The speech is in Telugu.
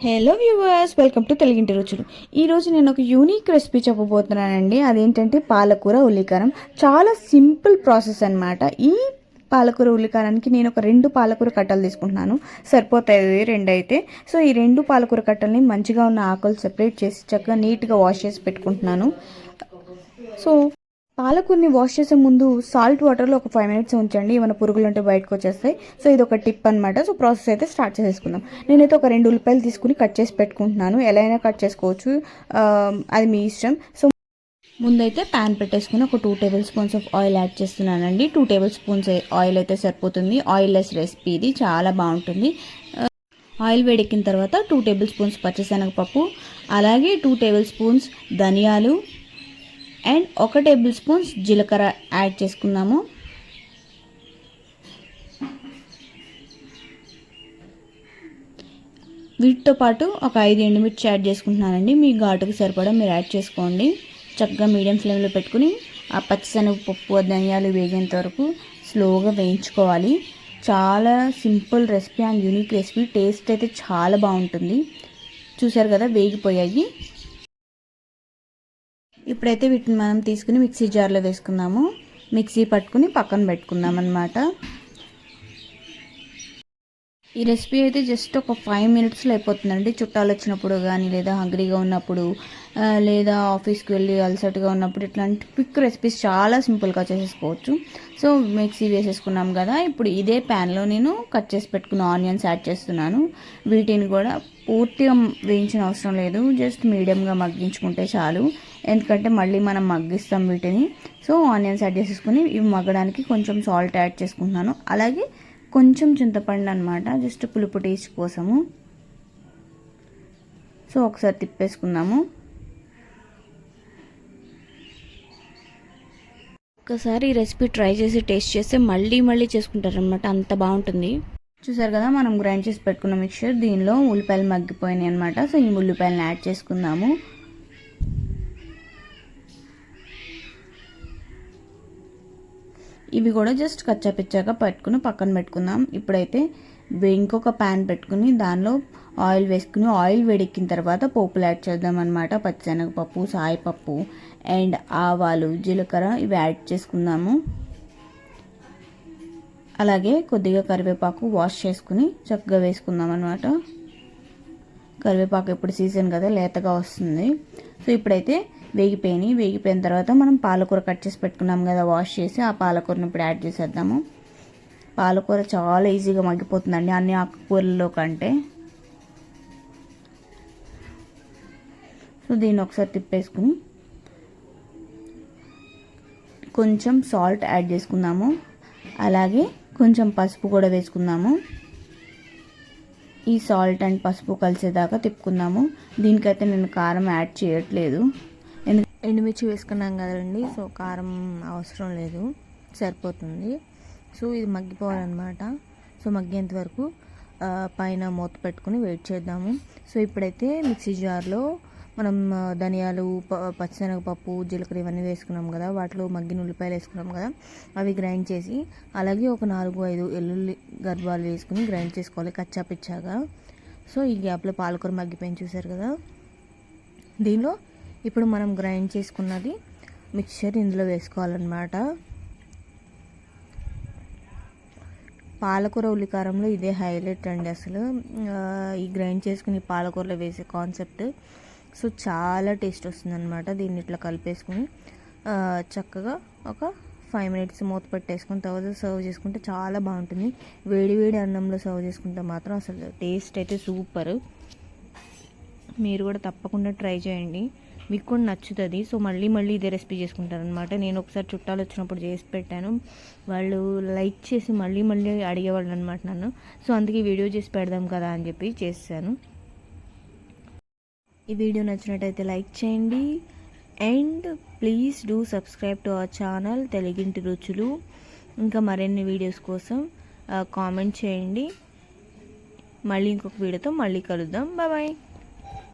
హలో వ్యూవర్స్ వెల్కమ్ టు తెలుగింటి రుచులు. ఈరోజు నేను ఒక యూనిక్ రెసిపీ చెప్పబోతున్నానండి. అదేంటంటే పాలకూర ఉల్లికారం. చాలా సింపుల్ ప్రాసెస్ అన్నమాట. ఈ పాలకూర ఉల్లికారానికి నేను ఒక రెండు పాలకూర కట్టలు తీసుకుంటున్నాను. సరిపోతాయి రెండు అయితే సో ఈ రెండు పాలకూర కట్టల్ని మంచిగా ఉన్న ఆకులు సెపరేట్ చేసి చక్కగా నీట్గా వాష్ చేసి పెట్టుకుంటున్నాను. సో పాలకూరని వాష్ చేసే ముందు సాల్ట్ వాటర్లో ఒక ఫైవ్ మినిట్స్ ఉంచండి. ఏమైనా పురుగులు ఉంటే బయటకు వచ్చేస్తాయి. సో ఇది ఒక టిప్ అనమాట సో ప్రాసెస్ అయితే స్టార్ట్ చేసేసుకుందాం. నేనైతే ఒక రెండు ఉల్లిపాయలు తీసుకుని కట్ చేసి పెట్టుకుంటున్నాను. ఎలా అయినా కట్ చేసుకోవచ్చు. అది మీ ఇష్టం. సో ముందైతే ప్యాన్ పెట్టేసుకుని ఒక two table spoons of oil add చేస్తున్నానండి. టూ టేబుల్ స్పూన్స్ ఆయిల్ అయితే సరిపోతుంది. ఆయిల్ లెస్ రెసిపీ ఇది. చాలా బాగుంటుంది. ఆయిల్ వేడెక్కిన తర్వాత టూ టేబుల్ స్పూన్స్ పచ్చిశనగపప్పు. అలాగే టూ టేబుల్ స్పూన్స్ ధనియాలు. అండ్ ఒక టేబుల్ స్పూన్స్ జీలకర్ర యాడ్ చేసుకుందాము. వీటితో పాటు ఒక ఐదు ఎండుమిర్చి యాడ్ చేసుకుంటున్నానండి. మీ ఘాటుకు సరిపడా మీరు యాడ్ చేసుకోండి. చక్కగా మీడియం ఫ్లేమ్లో పెట్టుకుని ఆ పచ్చిశనగపప్పు ధనియాలు వేగేంత వరకు స్లోగా వేయించుకోవాలి. చాలా simple recipe and unique recipe. Taste అయితే చాలా బాగుంటుంది. చూసారు కదా వేగిపోయాయి. ఇప్పుడైతే వీటిని మనం తీసుకుని మిక్సీ జార్లో వేసుకుందాము. మిక్సీ పట్టుకుని పక్కన పెట్టుకుందాం అనమాట ఈ రెసిపీ అయితే జస్ట్ ఒక ఫైవ్ మినిట్స్లో అయిపోతుందండి. చుట్టాలు వచ్చినప్పుడు కానీ లేదా హంగ్రీగా ఉన్నప్పుడు లేదా ఆఫీస్కి వెళ్ళి అలసటగా ఉన్నప్పుడు ఇట్లాంటి క్విక్ రెసిపీస్ చాలా సింపుల్గా చేసేసుకోవచ్చు. సో మిక్సీ వేసేసుకున్నాం కదా ఇప్పుడు ఇదే ప్యాన్లో నేను కట్ చేసి పెట్టుకున్న ఆనియన్స్ యాడ్ చేస్తున్నాను. వీటిని కూడా పూర్తిగా వేయించిన అవసరం లేదు. జస్ట్ మీడియంగా మగ్గించుకుంటే చాలు. ఎందుకంటే మళ్ళీ మనం మగ్గిస్తాం వీటిని. సో ఆనియన్స్ యాడ్ చేసేసుకుని ఇవి మగ్గడానికి కొంచెం సాల్ట్ యాడ్ చేసుకుంటున్నాను. అలాగే కొంచెం చింతపండు అనమాట జస్ట్ పులుపు టేస్ట్ కోసము. సో ఒకసారి తిప్పేసుకుందాము. ఒకసారి ఈ రెసిపీ ట్రై చేసి టేస్ట్ చేస్తే మళ్ళీ మళ్ళీ చేసుకుంటారనమాట అంత బాగుంటుంది. చూసారు కదా మనం గ్రైండ్ చేసి పెట్టుకున్న మిక్చర్ దీనిలో ఉల్లిపాయలు మగ్గిపోయినాయి అనమాట సో ఈ ఉల్లిపాయలను యాడ్ చేసుకుందాము. ఇవి కూడా జస్ట్ కచ్చాపిచ్చాక పెట్టుకుని పక్కన పెట్టుకుందాం. ఇప్పుడైతే ఇంకొక ప్యాన్ పెట్టుకుని దానిలో ఆయిల్ వేసుకుని ఆయిల్ వేడెక్కిన తర్వాత పోపులు యాడ్ చేద్దాం అనమాట పచ్చిశనగపప్పు సాయిపప్పు అండ్ ఆవాలు జీలకర్ర ఇవి యాడ్ చేసుకుందాము. అలాగే కొద్దిగా కరివేపాకు వాష్ చేసుకుని చక్కగా వేసుకుందాం అనమాట కరివేపాకు ఇప్పుడు సీజన్ కదా లేతగా వస్తుంది. సో ఇప్పుడైతే వేగిపోయినాయి. వేగిపోయిన తర్వాత మనం పాలకూర కట్ చేసి పెట్టుకున్నాం కదా వాష్ చేసి ఆ పాలకూరను ఇప్పుడు యాడ్ చేసేద్దాము. పాలకూర చాలా ఈజీగా మగ్గిపోతుందండి అన్ని ఆకుకూరల్లో కంటే. సో దీన్ని ఒకసారి తిప్పేసుకుని కొంచెం సాల్ట్ యాడ్ చేసుకుందాము. అలాగే కొంచెం పసుపు కూడా వేసుకుందాము. ఈ సాల్ట్ అండ్ పసుపు కలిసేదాకా తిప్పుకుందాము. దీనికైతే నేను కారం యాడ్ చేయట్లేదు. ఎండుమిర్చి వేసుకున్నాం కదండి సో కారం అవసరం లేదు సరిపోతుంది. సో ఇది మగ్గిపోవాలన్నమాట. సో మగ్గేంత వరకు పైన మూత పెట్టుకుని వెయిట్ చేద్దాము. సో ఇప్పుడైతే మిక్సీ జార్లో మనం ధనియాలు ప- పచ్చిశనగపప్పు జీలకర్ర ఇవన్నీ వేసుకున్నాం కదా వాటిలో మగ్గిన ఉల్లిపాయలు వేసుకున్నాం కదా అవి గ్రైండ్ చేసి అలాగే ఒక నాలుగు ఐదు ఎల్లుల్లి గర్భాలు వేసుకుని గ్రైండ్ చేసుకోవాలి కచ్చా పిచ్చాగా. సో ఈ గ్యాప్లో పాలకూర మగ్గిపోయింది చూసారు కదా. దీనిలో ఇప్పుడు మనం గ్రైండ్ చేసుకున్నది మిక్చర్ ఇందులో వేసుకోవాలన్నమాట. పాలకూర ఉల్లికారంలో ఇదే హైలైట్ అండి అసలు. ఈ గ్రైండ్ చేసుకుని పాలకూరలో వేసే కాన్సెప్ట్. సో చాలా టేస్ట్ వస్తుందన్నమాట దీన్ని ఇట్లా కలిపేసుకుని. చక్కగా ఒక ఫైవ్ మినిట్స్ మూత పెట్టేసుకుని తర్వాత సర్వ్ చేసుకుంటే చాలా బాగుంటుంది. వేడి వేడి అన్నంలో సర్వ్ చేసుకుంటే మాత్రం అసలు టేస్ట్ అయితే సూపర్. మీరు కూడా తప్పకుండా ట్రై చేయండి. మీకు కూడా నచ్చుతుంది. సో మళ్ళీ మళ్ళీ ఇదే రెసిపీ చేసుకుంటారనమాట నేను ఒకసారి చుట్టాలు వచ్చినప్పుడు చేసి పెట్టాను. వాళ్ళు లైక్ చేసి మళ్ళీ మళ్ళీ అడిగేవాళ్ళు అనమాట నన్ను. సో అందుకే వీడియో చేసి పెడదాం కదా అని చెప్పి చేశాను ఈ వీడియో నచ్చినట్టయితే లైక్ చేయండి. And please do subscribe to our channel తెలుగింటి రుచులు. ఇంకా మరిన్ని వీడియోస్ కోసం కామెంట్ చేయండి. మళ్ళీ ఇంకొక వీడియోతో మళ్ళీ కలుద్దాం. బాయ్.